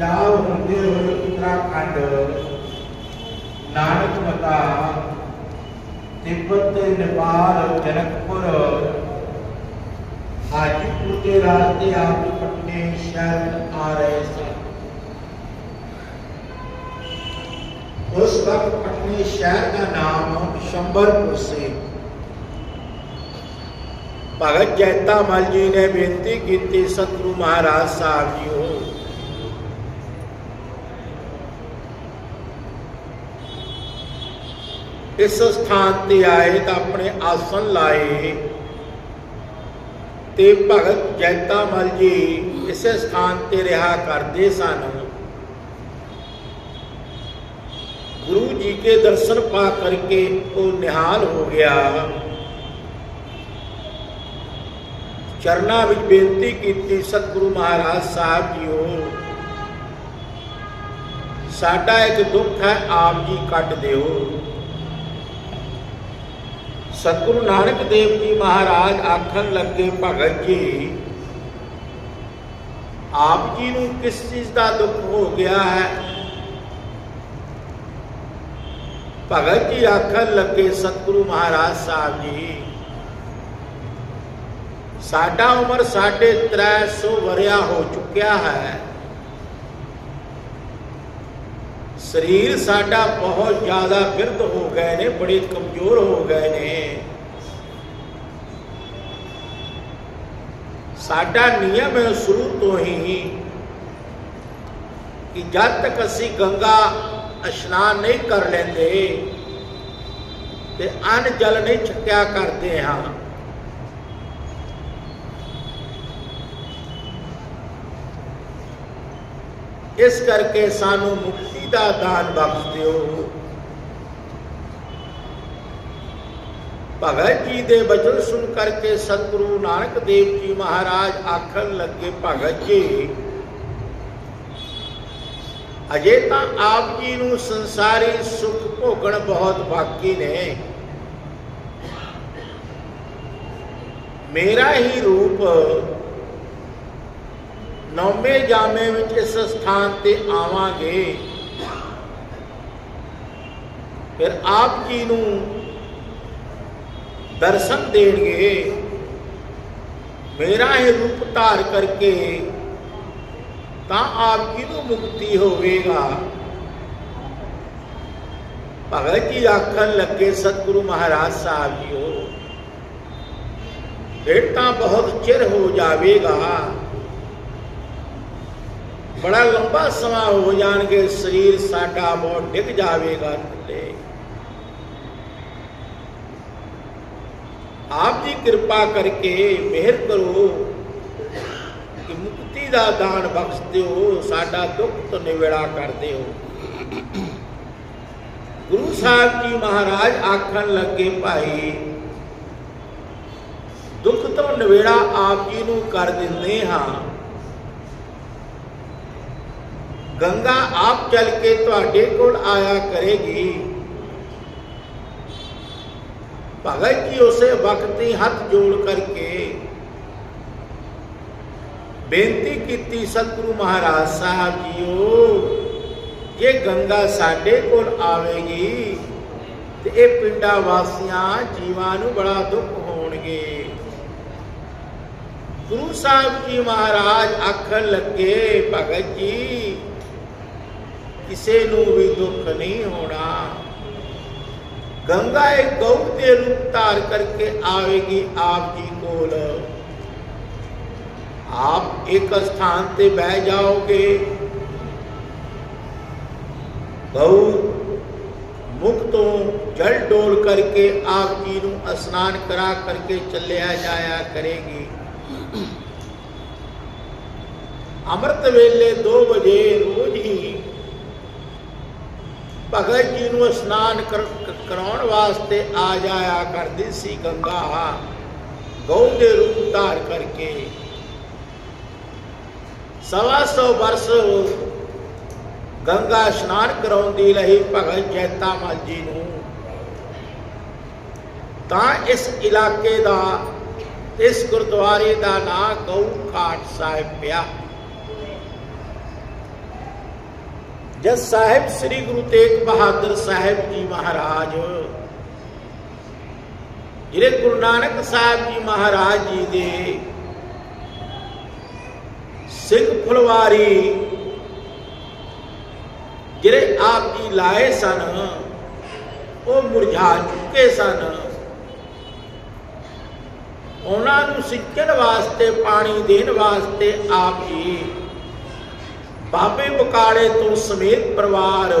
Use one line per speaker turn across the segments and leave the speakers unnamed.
ਪੰਜਾਬ ਹੁੰਦੇ ਹੋਏ ਉੱਤਰਾਖੰਡ ਨਾਨਕ ਮਤਾ ਤਿੱਬਤ ਤੇ ਨੇਪਾਲ ਜਨਕਪੁਰ ਹਾਜੀਪੁਰ ਦੇ ਰਾਸਤੇ ਆਪ ਪਟਨੇ ਸ਼ਹਿਰ ਆ ਰਹੇ ਸਨ ਉਸ ਵਕਤ ਪਟਨੇ ਸ਼ਹਿਰ ਦਾ ਨਾਮ ਸ਼ੰਬਰਪੁਰ ਸੀ ਭਗਤ ਜੈਤਾ ਮਲ ਜੀ ਨੇ ਬੇਨਤੀ ਕੀਤੀ ਸਤਿਗੁਰੂ ਮਹਾਰਾਜ ਸਾਹਿਬ ਜੀਓ ਇਸ ਸਥਾਨ ਤੇ ਆਏ ਤਾਂ ਆਪਣੇ ਆਸਨ ਲਾਏ ਤੇ ਭਗਤ ਜੈਤਾ ਮਲ ਜੀ ਇਸੇ ਸਥਾਨ ਤੇ ਰਿਹਾ ਕਰਦੇ ਸਨ। ਗੁਰੂ ਜੀ ਕੇ ਦਰਸ਼ਨ ਪਾ ਕਰਕੇ ਉਹ ਨਿਹਾਲ ਹੋ ਗਿਆ। ਚਰਨਾਂ ਵਿੱਚ ਬੇਨਤੀ ਕੀਤੀ, ਸਤਿਗੁਰੂ ਮਹਾਰਾਜ ਸਾਹਿਬ ਜੀਓ, ਸਾਡਾ ਇੱਕ ਦੁੱਖ ਹੈ, ਆਪ ਜੀ ਕੱਟ ਦਿਓ। ਸਤਿਗੁਰੂ ਨਾਨਕ ਦੇਵ ਜੀ ਮਹਾਰਾਜ ਆਖਣ ਲੱਗੇ ਭਗਤ ਜੀ ਆਪ ਜੀ ਨੂੰ ਕਿਸ ਚੀਜ਼ ਦਾ ਦੁੱਖ ਹੋ ਗਿਆ ਹੈ ਭਗਤ ਜੀ ਆਖਣ ਲੱਗੇ ਸਤਿਗੁਰੂ ਮਹਾਰਾਜ ਸਾਹਿਬ ਜੀ ਸਾਡਾ ਉਮਰ ਸਾਢੇ 300 ਵਰਿਆ ਹੋ ਚੁੱਕਿਆ ਹੈ ਸਰੀਰ ਸਾਡਾ ਬਹੁਤ ਜ਼ਿਆਦਾ ਬਿਰਧ ਹੋ ਗਏ ਨੇ, ਬੜੇ ਕਮਜ਼ੋਰ ਹੋ ਗਏ ਨੇ। ਸਾਡਾ ਨਿਯਮ ਹੈ ਸ਼ੁਰੂ ਤੋਂ ਹੀ ਕਿ ਜਦ ਤੱਕ ਅਸੀਂ ਗੰਗਾ ਇਸ਼ਨਾਨ ਨਹੀਂ ਕਰ ਲੈਂਦੇ ਤੇ ਅਨ ਜਲ ਨਹੀਂ ਛਕਿਆ ਕਰਦੇ ਹਾਂ ਇਸ ਕਰਕੇ ਸਾਨੂੰ ਮੁਕਤੀ ਦਾ ਦਾਨ ਬਖਸ਼ ਦਿਓ। ਭਗਤ ਜੀ ਦੇ ਬਚਨ ਸੁਣ ਕਰਕੇ ਸਤਿਗੁਰੂ ਨਾਨਕ ਦੇਵ ਜੀ ਮਹਾਰਾਜ ਆਖਣ ਲੱਗੇ, ਭਗਤ ਜੀ, ਅਜੇ ਤਾਂ ਆਪ ਜੀ ਨੂੰ ਸੰਸਾਰੀ ਸੁਖ ਭੋਗਣ ਬਹੁਤ ਬਾਕੀ ਨੇ। ਮੇਰਾ ਹੀ ਰੂਪ ਨੌਵੇਂ ਜਾਮੇ ਵਿੱਚ ਇਸ ਸਥਾਨ ਤੇ ਆਵਾਂਗੇ। ਫਿਰ ਆਪ ਜੀ ਨੂੰ ਦਰਸ਼ਨ ਦੇਣਗੇ। ਮੇਰਾ ਇਹ ਰੂਪ ਧਾਰ ਕਰਕੇ ਤਾਂ ਆਪ ਜੀ ਨੂੰ ਮੁਕਤੀ ਹੋਵੇਗਾ। ਭਗਤ ਜੀ ਆਖਣ ਲੱਗੇ, ਸਤਿਗੁਰੂ ਮਹਾਰਾਜ ਸਾਹਿਬ ਜੀਓ ਫਿਰ ਤਾਂ ਬਹੁਤ ਚਿਰ ਹੋ ਜਾਵੇਗਾ। ਬੜਾ ਲੰਬਾ ਸਮਾਂ ਹੋ ਜਾਣਗੇ, ਸਰੀਰ ਸਾਡਾ ਬਹੁਤ ਡਿੱਗ ਜਾਵੇਗਾ ਥੱਲੇ। ਆਪ ਜੀ ਕਿਰਪਾ ਕਰਕੇ ਮਿਹਰ ਕਰੋ ਕਿ ਮੁਕਤੀ ਦਾ ਦਾਨ ਬਖਸ਼ ਦਿਓ ਸਾਡਾ ਦੁੱਖ ਤੋਂ ਨਿਵੇੜਾ ਕਰ ਦਿਓ ਗੁਰੂ ਸਾਹਿਬ ਜੀ ਮਹਾਰਾਜ ਆਖਣ ਲੱਗੇ, ਭਾਈ, ਦੁੱਖ ਤੋਂ ਨਿਵੇੜਾ ਆਪ ਜੀ ਨੂੰ ਕਰ ਦਿੰਦੇ ਹਾਂ। ਗੰਗਾ ਆਪ ਚੱਲ ਕੇ ਤੁਹਾਡੇ ਕੋਲ ਆਇਆ ਕਰੇਗੀ। ਭਗਤ ਜੀ ਉਸੇ ਵਕਤ ਹੀ ਹੱਥ ਜੋੜ ਕਰਕੇ ਬੇਨਤੀ ਕੀਤੀ, ਸਤਿਗੁਰੂ ਮਹਾਰਾਜ ਸਾਹਿਬ ਜੀਓ, ਜੇ ਗੰਗਾ ਸਾਡੇ ਕੋਲ ਆਵੇਗੀ, ਤੇ ਇਹ ਪਿੰਡਾਂ ਵਾਸੀਆਂ ਜੀਵਾਂ ਨੂੰ ਬੜਾ ਦੁੱਖ ਹੋਣਗੇ। ਗੁਰੂ ਸਾਹਿਬ ਜੀ ਮਹਾਰਾਜ ਆਖਣ ਲੱਗੇ, ਭਗਤ ਜੀ ਕਿਸੇ ਨੂੰ ਵੀ ਦੁੱਖ ਨਹੀਂ ਹੋਣਾ। ਗੰਗਾ ਇੱਕ ਗਊ ਦੇ ਰੂਪ ਧਾਰ ਕਰਕੇ ਆਵੇਗੀ ਆਪ ਜੀ ਕੋਲ। ਆਪ ਇੱਕ ਸਥਾਨ ਤੇ ਬਹਿ ਜਾਓਗੇ। ਗਊ ਮੁਖ ਤੋਂ ਜਲ ਡੋਲ ਕਰਕੇ ਆਪ ਜੀ ਨੂੰ ਇਸ਼ਨਾਨ ਕਰਾ ਕਰਕੇ ਚੱਲਿਆ ਜਾਇਆ ਕਰੇਗੀ। ਅੰਮ੍ਰਿਤ ਵੇਲੇ 2 ਵਜੇ ਰੋਜ਼ ਹੀ ਭਗਤ ਜੀ ਨੂੰ ਇਸ਼ਨਾਨ ਕਰਾਉਣ ਵਾਸਤੇ ਆ ਜਾਇਆ ਕਰਦੀ ਸੀ ਗੰਗਾ। ਗਊ ਦੇ ਰੂਪ ਧਾਰ ਕਰਕੇ। ਸਵਾ ਸੌ ਵਰਸ ਗੰਗਾ ਇਸ਼ਨਾਨ ਕਰਾਉਂਦੀ ਰਹੀ ਭਗਤ ਜੈਤਾ ਮਲ ਜੀ ਨੂੰ। ਤਾਂ ਇਸ ਇਲਾਕੇ ਦਾ, ਇਸ ਗੁਰਦੁਆਰੇ ਦਾ ਨਾਂ ਗਊ ਘਾਟ ਸਾਹਿਬ ਪਿਆ। ਜਦ ਸਾਹਿਬ ਸ੍ਰੀ ਗੁਰੂ ਤੇਗ ਬਹਾਦਰ ਸਾਹਿਬ ਜੀ ਮਹਾਰਾਜ, ਜਿਹੜੇ ਗੁਰੂ ਨਾਨਕ ਸਾਹਿਬ ਜੀ ਮਹਾਰਾਜ ਜੀ ਦੇ ਸਿੰਘ ਫੁਲਵਾਰੀ ਜਿਹੜੇ ਆਪ ਜੀ ਲਾਏ ਸਨ, ਉਹ ਮੁਰਝਾ ਚੁੱਕੇ ਸਨ। ਉਹਨਾਂ ਨੂੰ ਸਿੰਚਣ ਵਾਸਤੇ, ਪਾਣੀ ਦੇਣ ਵਾਸਤੇ ਆਪ ਜੀ ਬਾਬੇ ਬਕਾਲੇ ਤੋਂ ਸਮੇਤ ਪਰਿਵਾਰ।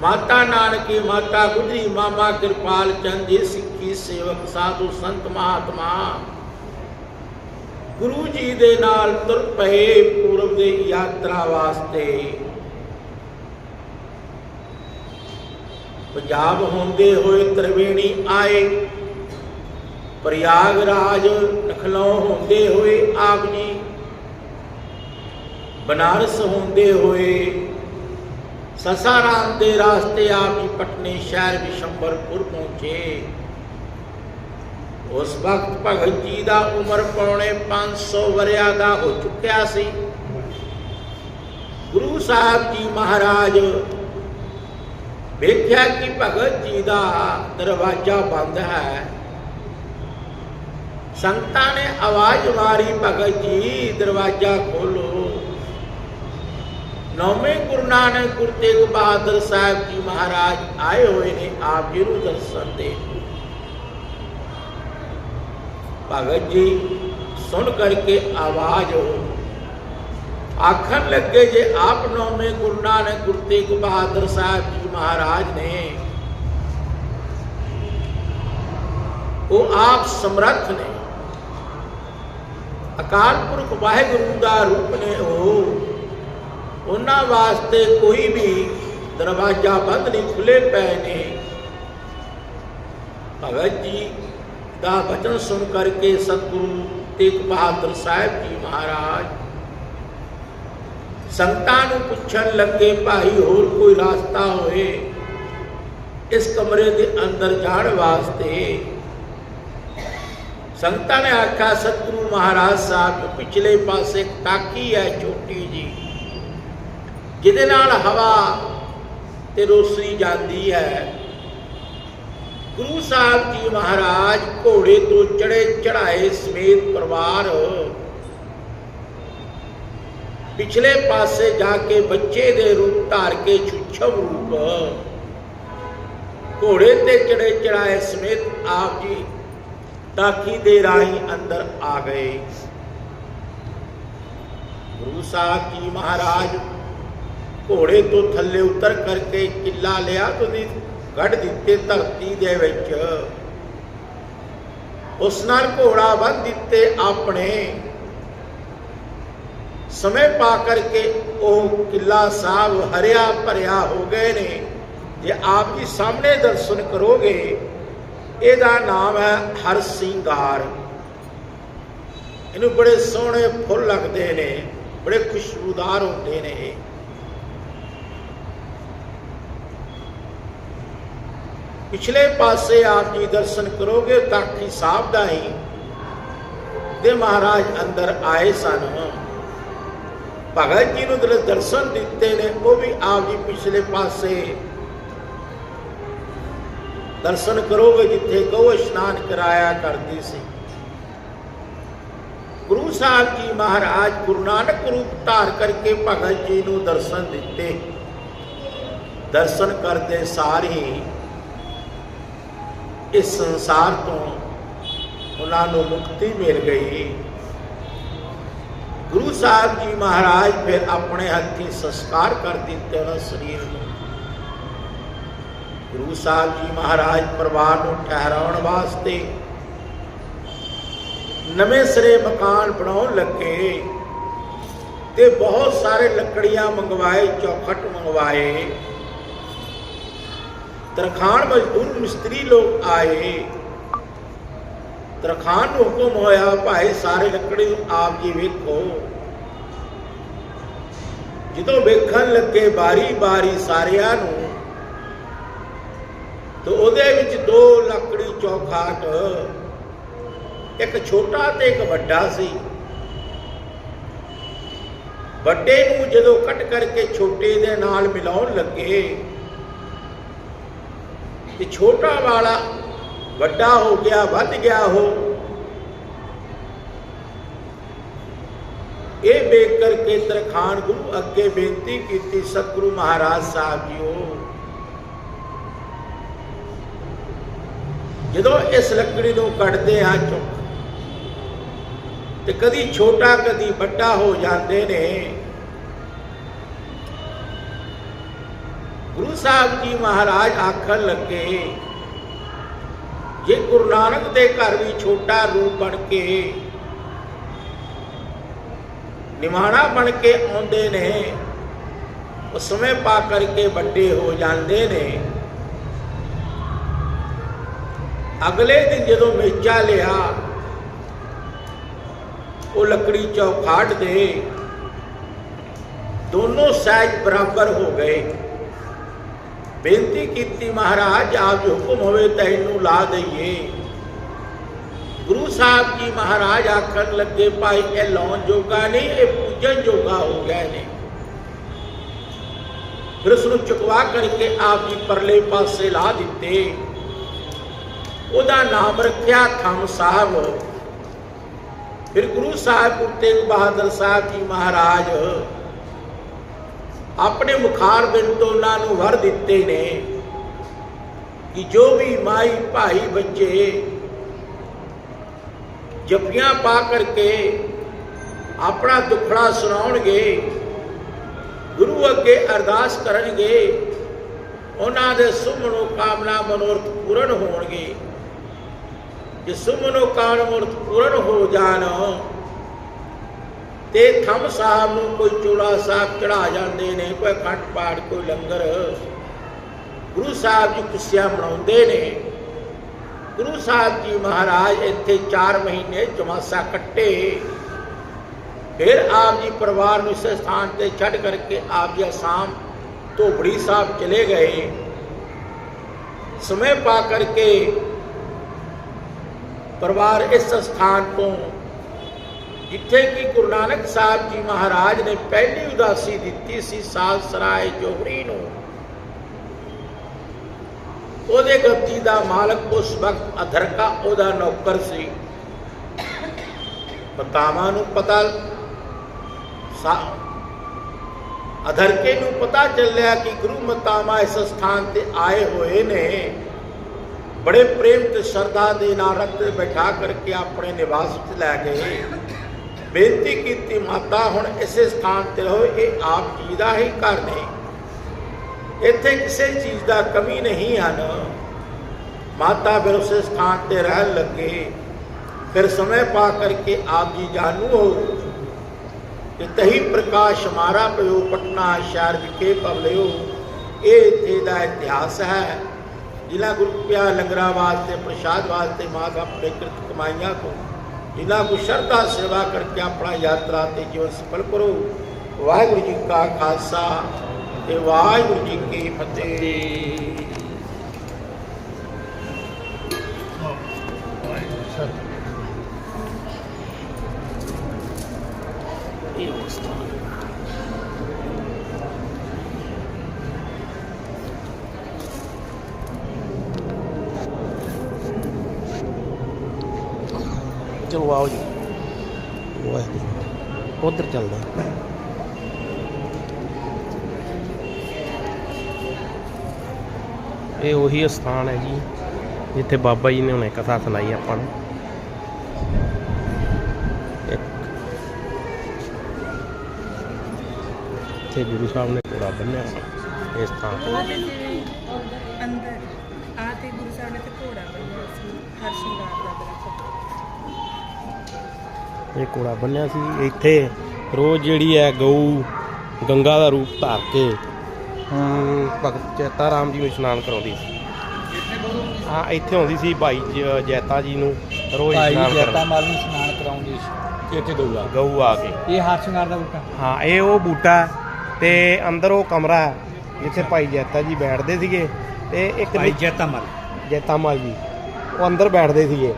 ਮਾਤਾ ਨਾਨਕੀ, ਮਾਤਾ ਗੁਜਰੀ, ਮਾਮਾ ਕਿਰਪਾਲ ਚੰਦ ਜੀ ਸਿੱਖੀ ਸੇਵਕ, ਸਾਧੂ ਸੰਤ, ਮਹਾਤਮਾ। ਗੁਰੂ ਜੀ ਦੇ ਨਾਲ ਤੁਰ ਪਏ ਪੂਰਬ ਦੇ ਯਾਤਰਾ ਵਾਸਤੇ। ਪੰਜਾਬ ਹੁੰਦੇ ਹੋਏ ਤ੍ਰਿਵੇਣੀ ਆਏ। ਪ੍ਰਯਾਗਰਾਜ, ਲਖਨਊ ਹੁੰਦੇ ਹੋਏ ਆਪ ਜੀ। ਬਨਾਰਸ ਹੁੰਦੇ ਹੋਏ ਸਸਾਰਾਮ ਦੇ ਰਾਸਤੇ ਆਪ ਜੀ ਪਟਨੇ ਸ਼ਹਿਰ ਵਿਸ਼ੰਬਰਪੁਰ ਪਹੁੰਚੇ ਉਸ ਵਕਤ ਭਗਤ ਜੀ ਦਾ ਉਮਰ ਪੌਣੇ 500 ਵਰਿਆ ਦਾ ਹੋ ਚੁੱਕਿਆ ਸੀ ਗੁਰੂ ਸਾਹਿਬ ਜੀ ਮਹਾਰਾਜ ਵੇਖਿਆ ਕਿ ਭਗਤ ਜੀ ਦਾ ਦਰਵਾਜ਼ਾ ਬੰਦ ਹੈ ਸੰਤਾਂ ਨੇ ਆਵਾਜ਼ ਮਾਰੀ ਭਗਤ ਜੀ ਦਰਵਾਜ਼ਾ ਖੋਲੋ ਨੌਵੇਂ ਗੁਰੂ ਨਾਨਕ ਗੁਰੂ ਤੇਗ ਬਹਾਦਰ ਸਾਹਿਬ ਜੀ ਮਹਾਰਾਜ ਆਏ ਹੋਏ ਨੇ ਆਪ ਜੀ ਨੂੰ ਦਰਸ਼ਨ ਦੇ ਭਗਤ ਜੀ ਸੁਣ ਕਰਕੇ ਆਵਾਜ਼ ਆਖਣ ਲੱਗੇ ਜੇ ਆਪ ਨੌਵੇਂ ਗੁਰੂ ਨਾਨਕ ਗੁਰੂ ਤੇਗ ਬਹਾਦਰ ਸਾਹਿਬ ਜੀ ਮਹਾਰਾਜ ਨੇ, ਉਹ ਆਪ ਸਮਰੱਥ ਨੇ। ਅਕਾਲ ਪੁਰਖ ਵਾਹਿਗੁਰੂ ਦਾ ਰੂਪ ਨੇ ਉਹ। ਉਹਨਾਂ ਵਾਸਤੇ ਕੋਈ ਵੀ ਦਰਵਾਜ਼ਾ ਬੰਦ ਨਹੀਂ ਖੁੱਲੇ ਪਏ ਨੇ। ਭਗਤ ਜੀ ਦਾ ਬਚਨ ਸੁਣ ਕਰਕੇ ਸਤਿਗੁਰੂ ਤੇਗ ਬਹਾਦਰ ਸਾਹਿਬ ਜੀ ਮਹਾਰਾਜ ਸੰਤਾਂ ਨੂੰ ਪੁੱਛਣ ਲੱਗੇ, ਭਾਈ, ਹੋਰ ਕੋਈ ਰਾਸਤਾ ਹੋਏ ਇਸ ਕਮਰੇ ਦੇ ਅੰਦਰ ਜਾਣ ਵਾਸਤੇ? ਸੰਤਾਂ ਨੇ ਆਖਿਆ, ਸਤਿਗੁਰੂ ਮਹਾਰਾਜ ਸਾਹਿਬ, ਪਿਛਲੇ ਪਾਸੇ ਇੱਕ ਹੈ ਛੋਟੀ ਜੀ ਜਿਹਦੇ ਨਾਲ ਹਵਾ ਤੇ ਰੋਸ਼ਨੀ ਜਾਂਦੀ ਹੈ। ਗੁਰੂ ਸਾਹਿਬ ਜੀ ਮਹਾਰਾਜ ਘੋੜੇ ਤੋਂ ਚੜੇ ਚੜਾਏ ਸਮੇਤ ਪਰਿਵਾਰ ਪਿਛਲੇ ਪਾਸੇ ਜਾ ਕੇ ਬੱਚੇ ਦੇ ਰੂਪ ਧਾਰ ਕੇ ਛੁਛਮ ਰੂਪ ਘੋੜੇ ਤੇ ਚੜੇ ਚੜਾਏ ਸਮੇਤ ਆਪ ਜੀ ਟਾਕੀ ਦੇ ਰਾਹੀਂ ਅੰਦਰ ਆ ਗਏ। ਗੁਰੂ ਸਾਹਿਬ ਜੀ ਮਹਾਰਾਜ ਘੋੜੇ ਤੋਂ ਥੱਲੇ ਉਤਰ ਕਰਕੇ ਕਿੱਲਾ ਲਿਆ ਤੁਸੀਂ ਗੱਡ ਦਿੱਤੇ ਧਰਤੀ ਦੇ ਵਿੱਚ। ਉਸ ਨਾਲ ਘੋੜਾ ਬੰਨ ਦਿੱਤੇ ਆਪਣੇ। ਸਮੇਂ ਪਾ ਕਰਕੇ ਉਹ ਕਿੱਲਾ ਸਾਹਿਬ ਹਰਿਆ ਭਰਿਆ ਹੋ ਗਏ ਨੇ। ਜੇ ਆਪ ਜੀ ਸਾਹਮਣੇ ਦਰਸ਼ਨ ਕਰੋਗੇ, ਇਹਦਾ ਨਾਮ ਹੈ ਹਰ ਸਿੰਗਾਰ। ਇਹਨੂੰ ਬੜੇ ਸੋਹਣੇ ਫੁੱਲ ਲੱਗਦੇ ਨੇ, ਬੜੇ ਖੁਸ਼ਬੂਦਾਰ ਹੁੰਦੇ ਨੇ ਪਿਛਲੇ ਪਾਸੇ ਆਪ ਜੀ ਦਰਸ਼ਨ ਕਰੋਗੇ ਤਾਕੀ ਸਾਹਿਬ ਦਾ ਹੀ ਦੇ ਮਹਾਰਾਜ ਅੰਦਰ ਆਏ ਸਨ। ਭਗਤ ਜੀ ਨੂੰ ਜਿਹੜੇ ਦਰਸ਼ਨ ਦਿੱਤੇ ਨੇ, ਉਹ ਵੀ ਆਪ ਜੀ ਪਿਛਲੇ ਪਾਸੇ ਦਰਸ਼ਨ ਕਰੋਗੇ, ਜਿੱਥੇ ਗਊ ਇਸ਼ਨਾਨ ਕਰਾਇਆ ਕਰਦੀ ਸੀ। ਗੁਰੂ ਸਾਹਿਬ ਜੀ ਮਹਾਰਾਜ ਗੁਰੂ ਨਾਨਕ ਰੂਪ ਧਾਰ ਕਰਕੇ ਭਗਤ ਜੀ ਨੂੰ ਦਰਸ਼ਨ ਦਿੱਤੇ। ਦਰਸ਼ਨ ਕਰਦੇ ਸਾਰ ਹੀ ਇਸ ਸੰਸਾਰ ਤੋਂ ਉਹਨਾਂ ਨੂੰ ਮੁਕਤੀ ਮਿਲ ਗਈ। ਗੁਰੂ ਸਾਹਿਬ ਜੀ ਮਹਾਰਾਜ ਫਿਰ ਆਪਣੇ ਹੱਥੀਂ ਸੰਸਕਾਰ ਕਰ ਦਿੱਤੇ ਉਹਨਾਂ ਸਰੀਰ ਨੂੰ। ਗੁਰੂ ਸਾਹਿਬ ਜੀ ਮਹਾਰਾਜ ਪਰਿਵਾਰ ਨੂੰ ਠਹਿਰਾਉਣ ਵਾਸਤੇ ਨਵੇਂ ਸਿਰੇ ਮਕਾਨ ਬਣਾਉਣ ਲੱਗੇ ਤੇ ਬਹੁਤ ਸਾਰੇ ਲੱਕੜੀਆਂ ਮੰਗਵਾਏ, ਚੌਖਟ ਮੰਗਵਾਏ। ਤਰਖਾਨ ਮਜ਼ਦੂਰ ਮਿਸਤਰੀ ਲੋਕ ਆਏ। ਤਰਖਾਨ ਨੂੰ ਹੁਕਮ ਹੋਇਆ, ਭਾਈ, ਸਾਰੇ ਲੱਕੜੀ ਆਪ ਜੀ ਵੇਖੋ। ਜਦੋਂ ਵੇਖਣ ਲੱਗੇ ਬਾਰੀ ਬਾਰੀ ਸਾਰਿਆਂ ਨੂੰ, ਤੇ ਉਹਦੇ ਵਿੱਚ ਦੋ ਲੱਕੜੀ ਚੌਖਾਟ, ਇੱਕ ਛੋਟਾ ਤੇ ਇੱਕ ਵੱਡਾ ਸੀ। ਵੱਡੇ ਨੂੰ ਜਦੋਂ ਕੱਟ ਕਰਕੇ ਛੋਟੇ ਦੇ ਨਾਲ ਮਿਲਾਉਣ ਲੱਗੇ ਤੇ ਛੋਟਾ ਵਾਲਾ ਵੱਡਾ ਹੋ ਗਿਆ, ਵੱਧ ਗਿਆ ਉਹ ਇਹ ਵੇਖ ਕਰਕੇ ਤਰਖਾਨ ਗੁਰੂ ਅੱਗੇ ਬੇਨਤੀ ਕੀਤੀ, ਸਤਿਗੁਰੂ ਮਹਾਰਾਜ ਸਾਹਿਬ ਜੀਓ। ਜਦੋਂ ਇਸ ਲੱਕੜੀ ਨੂੰ ਕੱਢਦੇ ਹਾਂ ਚੁੱਕ, ਤੇ ਕਦੀ ਛੋਟਾ, ਕਦੀ ਵੱਡਾ ਹੋ ਜਾਂਦੇ ਨੇ। ਸਾਹਿਬ ਜੀ ਮਹਾਰਾਜ ਆਖਣ ਲੱਗੇ, ਜੇ ਗੁਰੂ ਨਾਨਕ ਦੇ ਘਰ ਵੀ ਛੋਟਾ ਰੂਪ ਬਣ ਕੇ ਨਿਮਾਣਾ ਬਣ ਕੇ ਆਉਂਦੇ ਨੇ, ਉਹ ਸਮੇਂ ਪਾ ਕਰਕੇ ਵੱਡੇ ਹੋ ਜਾਂਦੇ ਨੇ। ਅਗਲੇ ਦਿਨ ਜਦੋਂ ਮੇਚਾ ਲਿਆ, ਉਹ ਲੱਕੜੀ ਚੌਖਾਟ ਦੇ, ਦੋਨੋਂ ਸਾਈਜ਼ ਬਰਾਬਰ ਹੋ ਗਏ। ਬੇਨਤੀ ਕੀਤੀ ਮਹਾਰਾਜ, ਆਪ ਜੀ ਹੁਕਮ ਹੋਵੇ ਤਾਂ ਇਹਨੂੰ ਲਾ ਦਈਏ। ਗੁਰੂ ਸਾਹਿਬ ਜੀ ਮਹਾਰਾਜ ਆਖਣ ਲੱਗੇ, ਭਾਈ, ਇਹ ਲਾਉਣ ਜੋਗਾ ਨਹੀਂ, ਇਹ ਪੂਜਨ ਜੋਗਾ ਹੋ ਗਿਆ ਨੇ। ਫਿਰ ਉਸ ਨੂੰ ਚੁਕਵਾ ਕਰਕੇ ਆਪ ਜੀ ਪਰਲੇ ਪਾਸੇ ਲਾ ਦਿੱਤੇ। ਉਹਦਾ ਨਾਮ ਰੱਖਿਆ ਥੰਮ ਸਾਹਿਬ। ਫਿਰ ਗੁਰੂ ਸਾਹਿਬ ਗੁਰੂ ਤੇਗ ਬਹਾਦਰ ਸਾਹਿਬ ਜੀ ਮਹਾਰਾਜ ਆਪਣੇ ਮੁਖਾਰ ਬਿੰਦ ਤੋਂ ਉਹਨਾਂ ਨੂੰ ਵਰ ਦਿੱਤੇ ਨੇ ਕਿ ਜੋ ਵੀ ਮਾਈ ਭਾਈ ਬੱਚੇ ਜਪੀਆਂ ਪਾ ਕਰਕੇ ਆਪਣਾ ਦੁੱਖੜਾ ਸੁਣਾਉਣਗੇ, ਗੁਰੂ ਅੱਗੇ ਅਰਦਾਸ ਕਰਨਗੇ, ਉਹਨਾਂ ਦੇ ਸੁਮਨੋ ਕਾਮਨਾ ਮਨੋਰਥ ਪੂਰਨ ਹੋਣਗੇ। ਜੇ ਸੁਮਨੋ ਕਾਮਨਾ ਮਨੋਰਥ ਪੂਰਨ ਹੋ ਜਾਣ ਤੇ ਥੰਮ ਸਾਹਿਬ ਨੂੰ ਕੋਈ ਚੋਲਾ ਸਾਹਿਬ ਚੜਾ ਜਾਂਦੇ ਨੇ, ਕੋਈ ਖੰਡ ਪਾੜ ਕੋਈ ਲੰਗਰ। ਗੁਰੂ ਸਾਹਿਬ ਜੀ ਖੁਸ਼ੀਆਂ ਮਨਾਉਂਦੇ ਨੇ। ਗੁਰੂ ਸਾਹਿਬ ਜੀ ਮਹਾਰਾਜ ਇੱਥੇ 4 ਮਹੀਨੇ ਚਮਾਸਾ ਕੱਟੇ। ਫਿਰ ਆਪ ਜੀ ਪਰਿਵਾਰ ਨੂੰ ਇਸ ਸਥਾਨ ਤੇ ਛੱਡ ਕਰਕੇ ਆਪ ਜੀ ਅਸਾਮ ਧੋਬੜੀ ਸਾਹਿਬ ਚਲੇ ਗਏ। ਸਮੇਂ ਪਾ ਕਰਕੇ ਪਰਿਵਾਰ ਇਸ ਸਥਾਨ ਤੋਂ ਜਿੱਥੇ ਕਿ ਗੁਰੂ ਨਾਨਕ ਸਾਹਿਬ ਜੀ ਮਹਾਰਾਜ ਨੇ ਪਹਿਲੀ ਉਦਾਸੀ ਦਿੱਤੀ ਸੀ ਸਾਲ ਸਰਾਏ ਜੋਹਰੀ ਨੂੰ। ਉਹਦੇ ਗੱਦੀ ਦਾ ਮਾਲਕ ਉਸ ਵਕਤ ਅਧਰਕਾ, ਉਹਦਾ ਨੌਕਰ ਸੀ। ਮਤਾਵਾਂ ਨੂੰ ਪਤਾ ਅਧਰਕੇ ਨੂੰ ਪਤਾ ਚੱਲਿਆ ਕਿ ਗੁਰੂ ਮਤਾਮਾ ਇਸ ਸਥਾਨ ਤੇ ਆਏ ਹੋਏ ਨੇ। ਬੜੇ ਪ੍ਰੇਮ ਤੇ ਸ਼ਰਧਾ ਦੇ ਨਾਲ ਰੱਖ ਤੇ ਬਿਠਾ ਕਰਕੇ ਆਪਣੇ ਨਿਵਾਸ ਵਿੱਚ ਲੈ ਗਏ। ਬੇਨਤੀ ਕੀਤੀ, ਮਾਤਾ, ਹੁਣ ਇਸੇ ਸਥਾਨ ਤੇ ਰਹੋ, ਇਹ ਆਪ ਜੀ ਦਾ ਹੀ ਘਰ ਨੇ ਇੱਥੇ ਕਿਸੇ ਚੀਜ਼ ਦਾ ਕਮੀ ਨਹੀਂ ਹਨ। ਮਾਤਾ ਫਿਰ ਉਸੇ ਸਥਾਨ ਤੇ ਰਹਿਣ ਲੱਗੇ। ਫਿਰ ਸਮੇਂ ਪਾ ਕਰਕੇ ਆਪ ਜੀ ਜਾਣੂ ਹੋ ਕਿ ਤਹੀ ਪ੍ਰਕਾਸ਼ ਮਾਰਾ ਪਿਓ ਪਟਨਾ ਸ਼ਹਿਰ ਵਿਖੇ ਪਵਲਿਓ ਇਹ ਇੱਥੇ ਦਾ ਇਤਿਹਾਸ ਹੈ। ਜਿਨ੍ਹਾਂ ਗੁਰੂ ਪਿਆ ਲੰਗਰਾਂ ਵਾਸਤੇ, ਪ੍ਰਸ਼ਾਦ ਵਾਸਤੇ ਮਾਤਾ ਆਪਣੇ ਕਿਰਤ ਕਮਾਈਆਂ ਕੋ ਜਿਨ੍ਹਾਂ ਕੋ ਸ਼ਰਧਾ, ਸੇਵਾ ਕਰਕੇ ਆਪਣਾ ਯਾਤਰਾ ਤੇ ਜੀਵਨ ਸਫਲ ਕਰੋ। ਵਾਹਿਗੁਰੂ ਜੀ ਕਾ ਖਾਲਸਾ ਤੇ ਵਾਹਿਗੁਰੂ ਜੀ ਕੀ ਫਤਿਹ।
ਉਹੀ ਸਥਾਨ ਹੈ ਜੀ ਜਿੱਥੇ ਬਾਬਾ ਜੀ ਨੇ ਹੁਣੇ ਕਥਾ ਸੁਣਾਈ ਆਪਾਂ ਨੂੰ। ਇੱਥੇ ਗੁਰੂ ਸਾਹਿਬ ਨੇ ਘੋੜਾ ਬੰਨਿਆ ਇਸ ਥਾਂ ਤੇ।
ਅੰਦਰ ਆ ਤੇ ਗੁਰੂ ਸਾਹਿਬ ਨੇ ਤੇ ਘੋੜਾ ਬੰਨਿਆ ਸੀ ਹਰ ਸ਼ਿੰਗਾਰ ਦਾ ਦਰਖਤ।
ਇਹ ਘੋੜਾ ਬੰਨਿਆ ਸੀ ਇੱਥੇ ਰੋਜ਼ ਜਿਹੜੀ ਹੈ ਗਊ ਗੰਗਾ ਦਾ ਰੂਪ ਧਾਰ ਕੇ ਭਗਤ ਚੇਤਾ ਰਾਮ ਜੀ ਨੂੰ ਇਸ਼ਨਾਨ ਕਰਾਉਂਦੀ ਸੀ। ਹਾਂ ਇੱਥੇ ਆਉਂਦੀ ਸੀ ਭਾਈ ਜ- ਜੈਤਾ ਜੀ ਨੂੰ ਰੋਜ਼
ਭਾਈ
ਇਸ਼ਨਾਨ
ਜੈਤਾ
ਕਰਨ।
ਮਾਲ ਨੂੰ ਇਸ਼ਨਾਨ ਕਰਾਉਂਦੀ ਸੀ। ਇੱਥੇ ਗਊਆ
ਗਊ ਆ ਕੇ
ਇਹ ਹਰ ਸ਼ਿੰਗਾਰ ਦਾ ਬੂਟਾ।
ਹਾਂ ਇਹ ਉਹ ਬੂਟਾ ਹੈ ਤੇ ਅੰਦਰ ਉਹ ਕਮਰਾ ਹੈ ਜਿੱਥੇ ਭਾਈ ਜੈਤਾ ਜੀ ਬੈਠਦੇ ਸੀਗੇ ਤੇ ਇੱਕ
ਭਾਈ ਜੈਤਾ ਮਾਲ
ਜੈਤਾ ਮਾਲ ਜੀ ਉਹ ਅੰਦਰ ਬੈਠਦੇ ਸੀਗੇ।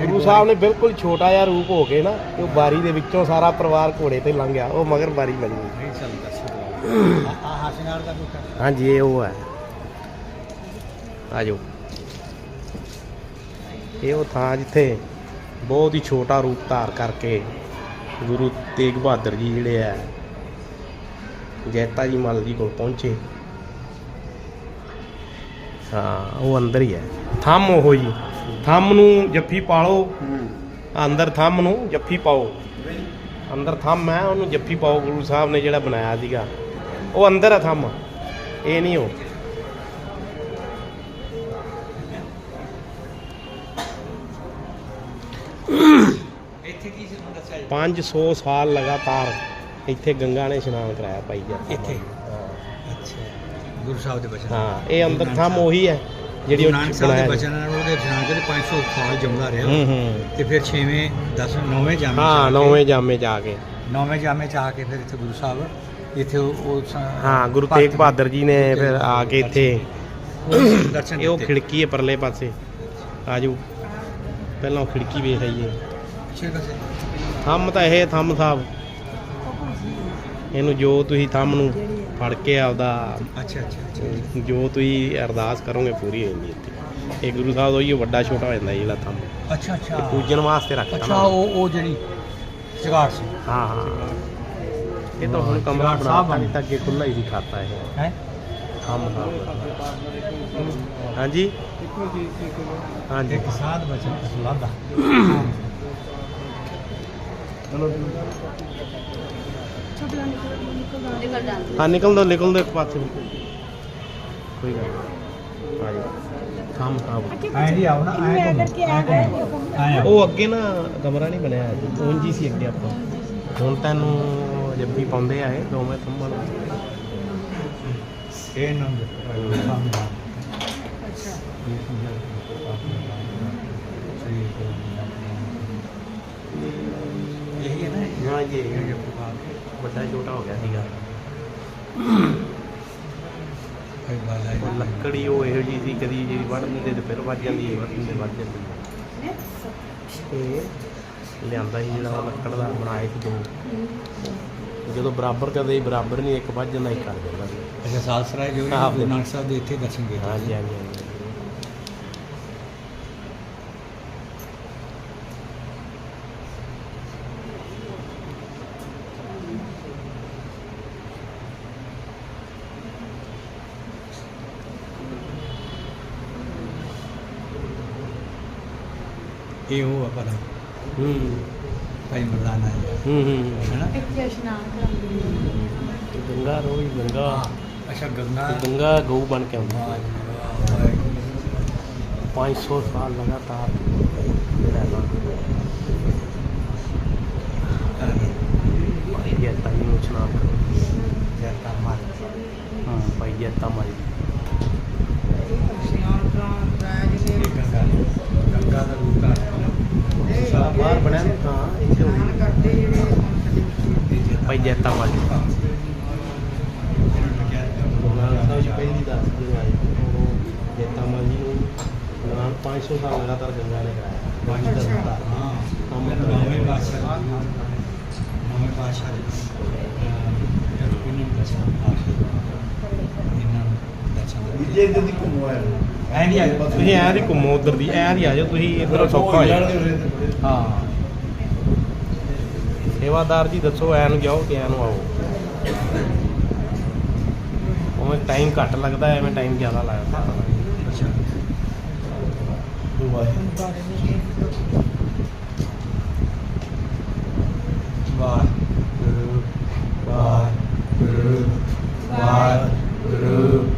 ਗੁਰੂ ਸਾਹਿਬ ਨੇ ਬਿਲਕੁਲ ਛੋਟਾ ਜਿਹਾ ਰੂਪ ਹੋ ਕੇ ਨਾ ਤੇ ਉਹ ਬਾਰੀ ਦੇ ਵਿੱਚੋਂ ਸਾਰਾ ਪਰਿਵਾਰ ਘੋੜੇ ਤੇ ਲੰਘ ਗਿਆ ਉਹ ਮਗਰ ਬਾਰੀ ਬਣੀ ਹੋਈ।
ਨਹੀਂ ਚੱਲ ਦੱਸ ਆ ਆ ਸ਼ਿੰਗਾਰ ਦਾ ਬੂਟਾ।
ਹਾਂਜੀ ਇਹ ਉਹ ਹੈ। ਆ ਜਾਓ ਇਹ ਉਹ ਥਾਂ ਜਿੱਥੇ ਬਹੁਤ ਹੀ ਛੋਟਾ ਰੂਪ ਧਾਰ ਕਰਕੇ ਗੁਰੂ ਤੇਗ ਬਹਾਦਰ ਜੀ ਜਿਹੜੇ ਆ, ਜੈਤਾ ਜੀ ਮਲ ਜੀ ਕੋਲ ਪਹੁੰਚੇ। ਹਾਂ, ਉਹ ਅੰਦਰ ਹੀ ਹੈ। ਥੰਮ ਉਹ ਜੀ। ਥੰਮ ਨੂੰ ਜੱਫੀ ਪਾ ਲਓ ਅੰਦਰ ਥੰਮ ਨੂੰ ਜੱਫੀ ਪਾਓ। ਅੰਦਰ ਥੰਮ ਹੈ, ਉਹਨੂੰ ਜੱਫੀ ਪਾਓ, ਗੁਰੂ ਸਾਹਿਬ ਨੇ ਜਿਹੜਾ ਬਣਾਇਆ ਸੀਗਾ। ਉਹ ਅੰਦਰ ਹੈ ਥੰਮ। ਇਹ ਨਹੀਂ ਉਹ
ਇੱਥੇ ਕੀ ਸੀ ਤੁਹਾਨੂੰ ਦੱਸਿਆ ਜੀ?
500 ਸਾਲ ਲਗਾਤਾਰ ਇੱਥੇ ਗੰਗਾ ਨੇ ਇਸ਼ਨਾਨ ਕਰਾਇਆ ਭਾਈ ਜੀ
ਇੱਥੇ? ਅੱਛਾ। ਗੁਰੂ ਸਾਹਿਬ ਦੇ ਬਚਨ।
ਹਾਂ ਇਹ ਅੰਦਰ ਥੰਮ ਉਹੀ ਹੈ ਜਿਹੜੀ ਉਹ
ਨਾਨਕ ਸਾਹਿਬ ਦੇ ਬਚਨ ਨਾਲ ਉਹਦੇ ਇਸ਼ਨਾਨ ਕਰਦੇ 500 ਸਾਲ ਜੰਮਦਾ ਰਿਹਾ।
ਹੂੰ ਹੂੰ।
ਤੇ ਫਿਰ 6ਵੇਂ 10 9ਵੇਂ ਜਾਮੇ
ਹਾਂ ਨੌਵੇਂ ਜਾਮੇ ਜਾ ਕੇ।
ਨੌਵੇਂ ਜਾਮੇ ਚ ਆ ਕੇ ਫਿਰ ਇੱਥੇ ਗੁਰੂ ਸਾਹਿਬ ਇੱਥੇ ਉਹ
ਹਾਂ ਗੁਰੂ ਤੇਗ ਬਹਾਦਰ ਜੀ ਨੇ ਫਿਰ ਆ ਕੇ ਇੱਥੇ
ਦਰਸ਼ਨ
ਇਹ ਉਹ ਖਿੜਕੀ ਹੈ ਪਰਲੇ ਪਾਸੇ। ਆਜੋ ਪਹਿਲਾਂ ਉਹ ਖਿੜਕੀ ਵੇਖ ਆਈਏ।
ਛੇ ਪਾਸੇ।
ਥੰਮ ਤਾਂ ਇਹ ਥੰਮ ਸਾਹਿਬ। ਇਹਨੂੰ ਜੋ ਤੁਸੀਂ ਥੰਮ ਨੂੰ ਫੜ ਕੇ ਆਪਦਾ
ਅੱਛਾ ਅੱਛਾ
ਜੋ ਤੁਸੀਂ ਅਰਦਾਸ ਕਰੋਗੇ ਪੂਰੀ ਹੋ ਜਾਂਦੀ ਇੱਥੇ। ਇਹ ਗੁਰੂ ਸਾਹਿਬ ਦਾ ਹੀ ਵੱਡਾ ਛੋਟਾ ਹੋ ਜਾਂਦਾ ਜਿਹੜਾ ਥੰਮ।
ਅੱਛਾ ਅੱਛਾ।
ਪੂਜਨ ਵਾਸਤੇ ਰੱਖਦਾ
ਅੱਛਾ
ਨਾ
ਉਹ ਉਹ ਜਿਹੜੀ ਜਗਾੜ ਸੀ।
ਹਾਂ ਹਾਂ। ਇਹ ਤਾਂ ਹੁਣ ਕਮਰਾ
ਜਗਾੜ ਸਾਹਿਬ
ਬਣਾਤਾ ਨਹੀਂ ਤਾਂ ਅੱਗੇ ਖੁੱਲਾ ਹੀ ਸੀ ਖਾਤਾ ਇਹ।
ਹੈ?
ਥੰਮ ਸਾਹਿਬ ਹਾਂਜੀ? ਹਾਂਜੀ।
ਇੱਕ ਸਾਧ ਬਚਨ ਅਸਲਾਦਾ
ਹਾਂ ਨਿਕਲ ਦੋ ਨਿਕਲ ਦੋ ਇੱਕ ਪਾਸੇ। ਕੋਈ ਗੱਲ ਨਹੀਂ। ਆ ਜਾਓ ਥੰਮ
ਐਂ ਦੀ ਆਓ ਨਾ ਐਂ ਘੁੰਮੋ। ਐਂ
ਉਹ ਅੱਗੇ ਨਾ ਕਮਰਾ ਨਹੀਂ ਬਣਿਆ ਜੀ ਉਂਝ ਹੀ ਸੀ ਅੱਗੇ ਆਪਾਂ। ਹੁਣ ਤੈਨੂੰ ਜੱਫੀ ਪਾਉਂਦੇ ਆ ਇਹ ਦੋਵੇਂ ਥੰਮਾਂ ਨੂੰ
ਇਹ ਨੰਦ ਇਹੀ ਹੈ
ਜੀ ਵੱਡਾ ਛੋਟਾ ਹੋ ਗਿਆ ਸੀਗਾ। ਉਹ ਲੱਕੜੀ ਉਹ ਇਹੋ ਜੀ ਸੀ ਕਦੀ ਜਿਹੜੀ ਵੱਢ ਦਿੰਦੇ ਤੇ ਫਿਰ ਵੱਜ ਜਾਂਦੀ ਵੱਢ ਦਿੰਦੇ ਵੱਜ ਜਾਂਦੀ। ਤੇ ਲਿਆਂਦਾ ਸੀ ਜਿਹੜਾ ਉਹ ਲੱਕੜ ਦਾ ਬਣਾਏ ਸੀ ਦੋ। ਜਦੋਂ ਬਰਾਬਰ ਕਦੇ ਬਰਾਬਰ ਨਹੀਂ ਇੱਕ ਵੱਜ ਜਾਂਦਾ ਇੱਕ ਕਰ ਜਾਂਦਾ
ਅੱਛਾ ਸਾਲਸਰਾਏ ਜੋ ਨਾਨਕ ਸਾਹਿਬ ਦੇ ਇੱਥੇ ਦਰਸ਼ਨ ਕੀਤੇ।
ਹਾਂਜੀ ਹਾਂਜੀ।
ਇਹ ਉਹ ਆ ਪਤਾ
ਹੂੰ।
ਭਾਈ ਮਰਦਾਨਾ ਜੀ।
ਹੂੰ ਹੂੰ
ਹੈ। ਨਾ
ਇੱਥੇ ਇਸ਼ਨਾਨ ਕਰਾਉਂਦੇ
ਗੰਗਾ ਰੋਈ ਗੰਗਾ।
ਅੱਛਾ ਗੰਗਾ।
ਗੰਗਾ ਗਊ ਬਣ ਕੇ ਆਉਂਦਾ।
ਵਾਹ।
500 ਸਾਲ ਲਗਾਤਾਰ ਜਿਹੜਾ ਨਾ ਭਾਈ ਜੈਤਾ ਜੀ ਨੂੰ ਇਸ਼ਨਾਨ ਕਰੋ।
ਜੈਤਾ ਮਾਰ।
ਹਾਂ ਭਾਈ ਜੈਤਾ ਮਾਈ
ਇਹ ਗੰਗਾ ਗੰਗਾ ਦਾ ਰੂਪ
ਸਾਰਾ ਬਾਹਰ ਬਣਿਆ ਨਾ ਤਾਂ ਇੱਥੇ ਹੋ ਗਈ। ਭਾਈ ਜੈਤਾ ਵਾਲੀ ਜੈਤਾ ਮਾਲੀ ਨੂੰ ਨਾਮ 500 ਸਾਲ ਲਗਾਤਾਰ ਗੰਗਾ ਨੇ ਕਰਾਇਆ। ਬਾਣੀ ਦਾ ਦਿੱਤਾ
ਹਾਂ। ਨਵੇਂ ਪਾਸ਼ਾ ਨਵੇਂ ਪਾਸ਼ਾ ਦੇ ਪੁਨੀਤ
ਪਾਸ਼ਾ ਦੀ
ਐ ਨਹੀਂ
ਤੁਸੀਂ ਐਂ ਦੀ ਘੁੰਮੋ ਉਧਰ ਦੀ ਐਂ ਦੀ ਆ ਜਾਓ ਤੁਸੀਂ ਇੱਧਰ ਸੌਖਾ ਹੋ ਜਾਓ।
ਹਾਂ।
ਸੇਵਾਦਾਰ ਜੀ ਦੱਸੋ ਐ ਨੂੰ ਜਾਓ ਕਿ ਐ ਨੂੰ ਆਓ। ਉਵੇਂ ਟਾਈਮ ਘੱਟ ਲੱਗਦਾ ਐਵੇਂ ਟਾਈਮ ਜ਼ਿਆਦਾ ਲੱਗਦਾ।
ਅੱਛਾ। ਵਾਹ। ਵਾਹ। ਵਾਹ। ਵਾਹ।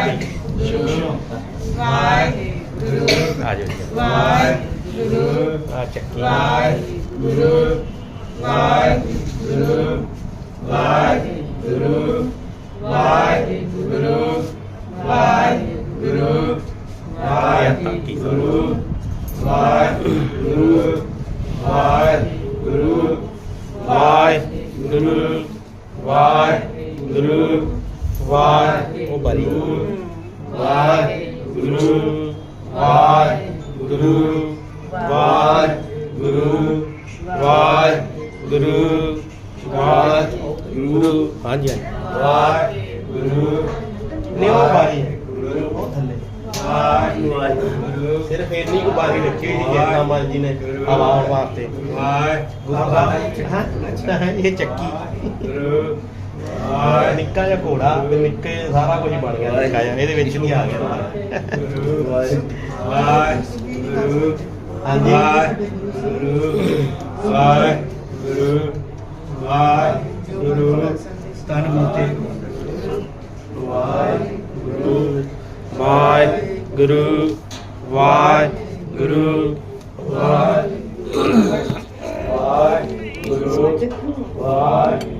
ਵਾਹਿਗੁਰੂ ਵਾਹਿਗੁਰੂ ਵਾਹਿਗੁਰੂ
ਆ
ਚੱਕੀ
ਵਾਹਿਗੁਰੂ ਵਾਹਿਗੁਰੂ ਵਾਹਿਗੁਰੂ ਵਾਹਿਗੁਰੂ ਵਾਹਿਗੁਰੂ ਵਾਹਿਗੁਰੂ ਵਾਹਿਗੁਰੂ ਵਾਹਿਗੁਰੂ ਵਾਹਿਗੁਰੂ ਵਾਹਿਗੁਰੂ वाहेगुरु वाहेगुरु वाहेगुरु वाहेगुरु
वाहेगुरु वाहेगुरु
हाँ
जी वाहेगुरु ने वो
बारी
है
गुरु
बहुत थल्ले सिर्फ़ इतनी को बारी रखी हुई थी जैसा माल जी ने आवाज़
मारते
गुरु हाँ ये
चक्की
ਨਿੱਕਾ ਜਿਹਾ ਘੋੜਾ ਤੇ ਨਿੱਕੇ ਸਾਰਾ ਕੁਝ ਬਣ ਗਿਆ ਨਿੱਕਾ ਜਿਹਾ, ਇਹਦੇ ਵਿੱਚ ਨਹੀਂ ਆ ਗਿਆ
ਵਾਹਿਗੁਰੂ
ਹਾਂਜੀ।
ਵਾਹਿਗੁਰੂ ਵਾਹਿਗੁਰੂ ਵਾਹਿਗੁਰੂ ਤਨ ਮੂਤੇ ਵਾਹਿਗੁਰੂ
ਵਾਹਿਗੁਰੂ ਵਾਹਿਗੁਰੂ
ਵਾਹਿਗੁਰੂ ਵਾਹਿਗੁਰੂ।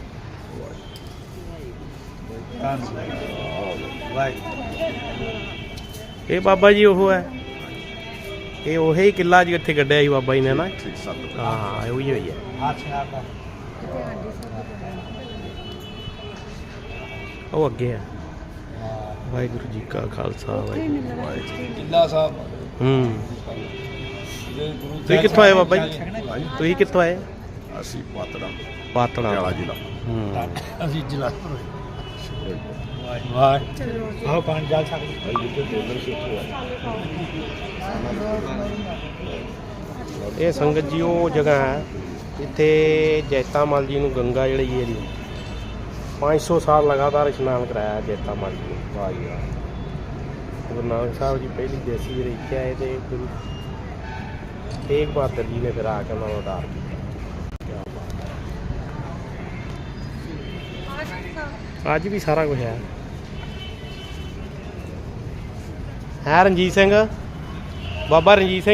ਇਹ ਬਾਬਾ ਜੀ ਉਹ ਹੈ। ਇਹ ਉਹੇ ਹੀ ਕਿੱਲਾ ਜੀ ਇੱਥੇ ਕੱਢਿਆ ਸੀ ਬਾਬਾ ਜੀ ਨੇ ਨਾ। ਹਾਂ ਇਹ ਉਹੀ ਹੋਈ ਹੈ। ਉਹ ਅੱਗੇ ਆ ਵਾਹਿਗੁਰੂ ਜੀ ਕਾ ਖਾਲਸਾ ਵਾਹਿਗੁਰੂ
ਜਿੱਲਾ ਸਾਹਿਬ।
ਹੂੰ। ਤੁਸੀਂ ਕਿੱਥੋਂ ਆਏ ਬਾਬਾ ਜੀ? ਤੁਸੀਂ ਕਿੱਥੋਂ ਆਏ?
ਅਸੀਂ ਪਾਤੜਾ। ਪਟਿਆਲਾ ਜ਼ਿਲ੍ਹਾ।
ਹੂੰ।
ਅਸੀਂ ਜਿਲਾ ਵਾਹ। ਆਓ ਪਾਣੀ ਜਾ ਸਕਦੇ
ਇਹ ਸੰਗਤ ਜੀ ਉਹ ਜਗ੍ਹਾ ਹੈ। ਜਿੱਥੇ ਜੈਤਾ ਮਲ ਜੀ ਨੂੰ ਗੰਗਾ ਜਿਹੜੀ ਹੈ ਜੀ 500 ਸਾਲ ਲਗਾਤਾਰ ਇਸ਼ਨਾਨ ਕਰਾਇਆ ਜੈਤਾ ਮਲ ਜੀ ਨੇ। ਵਾਹ ਜੀ ਵਾਹ। ਗੁਰੂ ਨਾਨਕ ਸਾਹਿਬ ਜੀ ਪਹਿਲੀ ਦੇਸੀ ਜਿਹੜੇ ਇੱਥੇ ਆਏ ਤੇ ਗੁਰੂ ਤੇਗ ਬਹਾਦਰ ਜੀ ਨੇ ਫਿਰ ਆ ਕੇ ਉਹਨਾਂ ਨੂੰ ਉਤਾਰ ਹੈ। ਅੱਜ ਵੀ ਸਾਰਾ ਕੁਝ ਹੈ। ਹੈ ਰਣਜੀਤ ਸਿੰਘ। ਬਾਬਾ ਰਣਜੀਤ ਸਿੰਘ